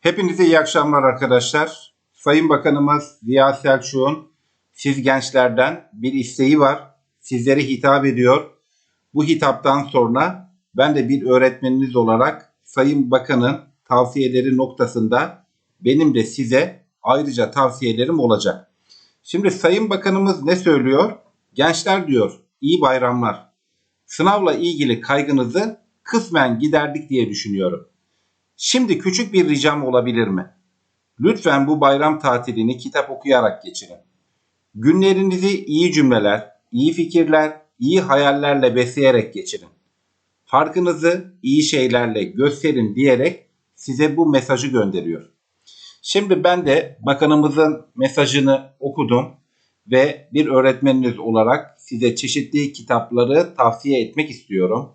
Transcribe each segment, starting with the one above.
Hepinize iyi akşamlar arkadaşlar. Sayın Bakanımız Ziya Selçuk'un siz gençlerden bir isteği var. Sizlere hitap ediyor. Bu hitaptan sonra ben de bir öğretmeniniz olarak Sayın Bakan'ın tavsiyeleri noktasında benim de size ayrıca tavsiyelerim olacak. Şimdi Sayın Bakanımız ne söylüyor? Gençler diyor iyi bayramlar. Sınavla ilgili kaygınızı kısmen giderdik diye düşünüyorum. Şimdi küçük bir ricam olabilir mi? Lütfen bu bayram tatilini kitap okuyarak geçirin. Günlerinizi iyi cümleler, iyi fikirler, iyi hayallerle besleyerek geçirin. Farkınızı iyi şeylerle gösterin diyerek size bu mesajı gönderiyor. Şimdi ben de bakanımızın mesajını okudum ve bir öğretmeniniz olarak size çeşitli kitapları tavsiye etmek istiyorum.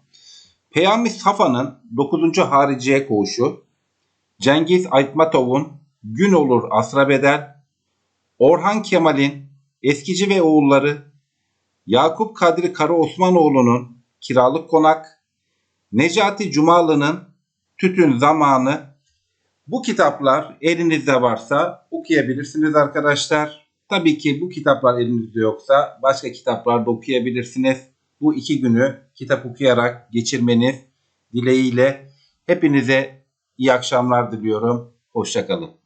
Peyami Safa'nın 9. Hariciye Koğuşu, Cengiz Aytmatov'un Gün Olur Asra Bedel, Orhan Kemal'in Eskici ve Oğulları, Yakup Kadri Karaosmanoğlu'nun Kiralık Konak, Necati Cumalı'nın Tütün Zamanı, bu kitaplar elinizde varsa okuyabilirsiniz arkadaşlar. Tabii ki bu kitaplar elinizde yoksa başka kitaplarda okuyabilirsiniz. Bu iki günü kitap okuyarak geçirmeniz dileğiyle hepinize iyi akşamlar diliyorum. Hoşçakalın.